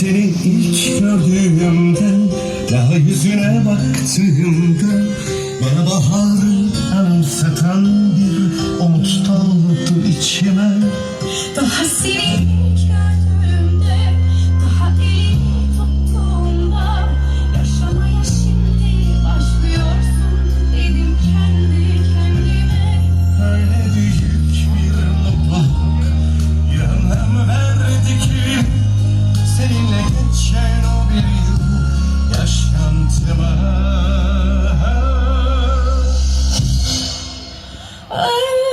seni ilk gördüğümde Daha yüzüne baktığımda Bana baharı anımsatan bir umut daldı içime. Daha seni Oh.